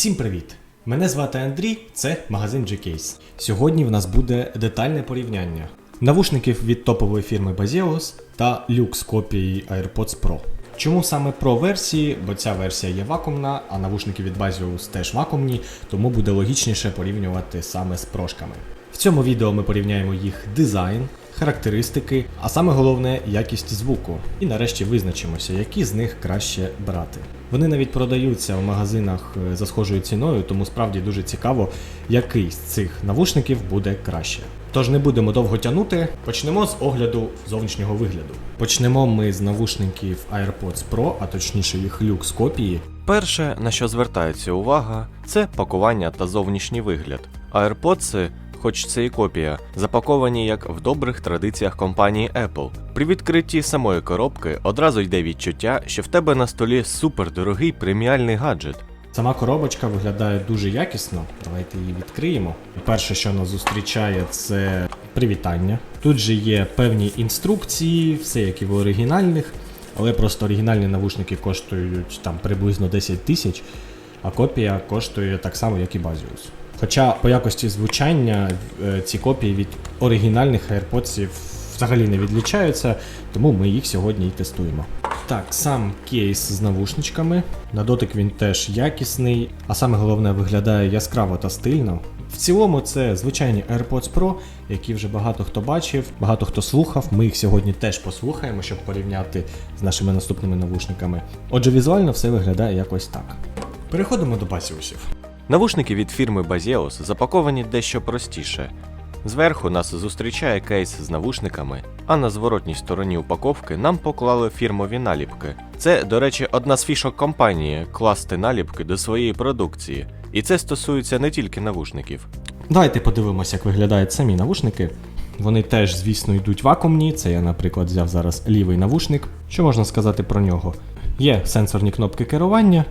Всім привіт! Мене звати Андрій, це магазин G-Case. Сьогодні в нас буде детальне порівняння навушників від топової фірми Baseos та люкс копії AirPods Pro. Чому саме про версії? Бо ця версія є вакуумна, а навушники від Baseos теж вакуумні, тому буде логічніше порівнювати саме з прошками. Цьому відео ми порівняємо їх дизайн, характеристики, а саме головне якість звуку. І нарешті визначимося, які з них краще брати. Вони навіть продаються в магазинах е, за схожою ціною, тому справді дуже цікаво, який з цих навушників буде краще. Тож не будемо довго тягнути. Почнемо з огляду зовнішнього вигляду. Почнемо ми з навушників AirPods Pro, а точніше їх люкс копії. Перше, на що звертається увага, це пакування та зовнішній вигляд. AirPods, хоч це і копія, запаковані як в добрих традиціях компанії Apple. При відкритті самої коробки одразу йде відчуття, що в тебе на столі супердорогий преміальний гаджет. Сама коробочка виглядає дуже якісно. Давайте її відкриємо. Перше, що нас зустрічає, це привітання. Тут же є певні інструкції, все як і в оригінальних, але просто оригінальні навушники коштують там приблизно 10 тисяч, а копія коштує так само, як і Baseus. Хоча по якості звучання е, ці копії від оригінальних AirPods взагалі не відлічаються, тому ми їх сьогодні і тестуємо. Так, сам кейс з навушничками. На дотик він теж якісний, а саме головне виглядає яскраво та стильно. В цілому це звичайні AirPods Pro, які вже багато хто бачив, багато хто слухав. Ми їх сьогодні теж послухаємо, щоб порівняти з нашими наступними навушниками. Отже, візуально все виглядає якось так. Переходимо до басіусів. Навушники від фірми Baseos запаковані дещо простіше. Зверху нас зустрічає кейс з навушниками, а на зворотній стороні упаковки нам поклали фірмові наліпки. Це, до речі, одна з фішок компанії класти наліпки до своєї продукції. І це стосується не тільки навушників. Давайте подивимося, як виглядають самі навушники. Вони теж, звісно, йдуть вакуумні. Це я, наприклад, взяв зараз лівий навушник. Що можна сказати про нього? Є сенсорні кнопки керування,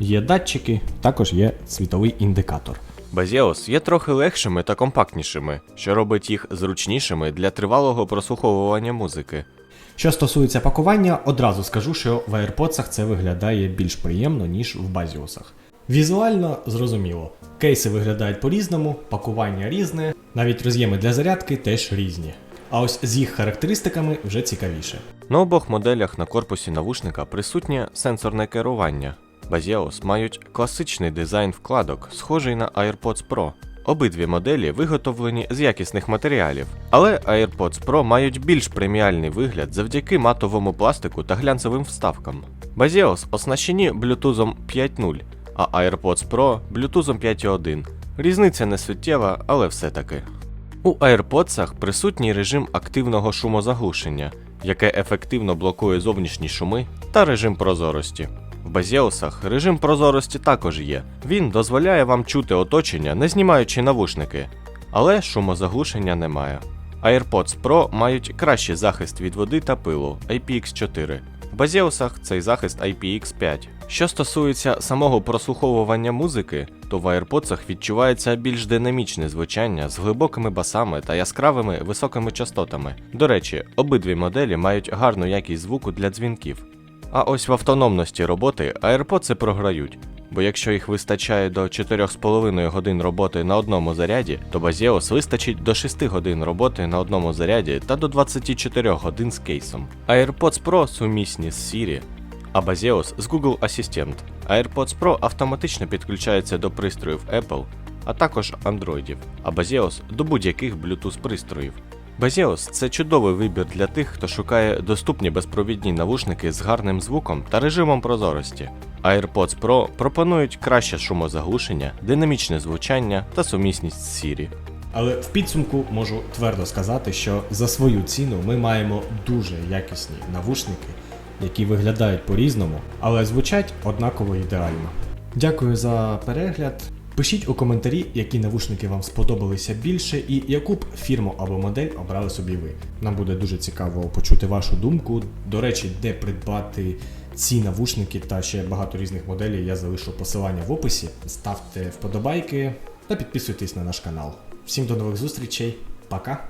є датчики, також є світовий індикатор. Baseos є трохи легшими та компактнішими, що робить їх зручнішими для тривалого прослуховування музики. Що стосується пакування, одразу скажу, що в AirPods це виглядає більш приємно, ніж в Baseos. Візуально зрозуміло. Кейси виглядають по-різному, пакування різне, навіть роз'єми для зарядки теж різні. А ось з їх характеристиками вже цікавіше. На обох моделях на корпусі навушника присутнє сенсорне керування. Baseos мають класичний дизайн вкладок, схожий на AirPods Pro. Обидві моделі виготовлені з якісних матеріалів, але AirPods Pro мають більш преміальний вигляд завдяки матовому пластику та глянцевим вставкам. Baseos оснащені Bluetooth 5.0, а AirPods Pro Bluetooth 5.1. Різниця не суттєва, але все-таки. У AirPods присутній режим активного шумозаглушення, яке ефективно блокує зовнішні шуми, та режим прозорості. В Базіусах режим прозорості також є. Він дозволяє вам чути оточення, не знімаючи навушники, але шумозаглушення немає. AirPods Pro мають кращий захист від води та пилу IPX4. В Базіусах цей захист IPX5. Що стосується самого прослуховування музики, то в AirPods відчувається більш динамічне звучання з глибокими басами та яскравими високими частотами. До речі, обидві моделі мають гарну якість звуку для дзвінків. А ось в автономності роботи AirPods програють, бо якщо їх вистачає до 4,5 годин роботи на одному заряді, то Baseos вистачить до 6 годин роботи на одному заряді та до 24 годин з кейсом. AirPods Pro сумісні з Siri, а Baseos з Google Assistant. AirPods Pro автоматично підключаються до пристроїв Apple, а також Android, а Baseos до будь-яких Bluetooth пристроїв. Baseos – це чудовий вибір для тих, хто шукає доступні безпровідні навушники з гарним звуком та режимом прозорості. AirPods Pro пропонують краще шумозаглушення, динамічне звучання та сумісність з Siri. Але в підсумку можу твердо сказати, що за свою ціну ми маємо дуже якісні навушники, які виглядають по-різному, але звучать однаково ідеально. Дякую за перегляд. Пишіть у коментарі, які навушники вам сподобалися більше, і яку б фірму або модель обрали собі ви. Нам буде дуже цікаво почути вашу думку. До речі, де придбати ці навушники та ще багато різних моделей. Я залишу посилання в описі. Ставте вподобайки та підписуйтесь на наш канал. Всім до нових зустрічей, пока!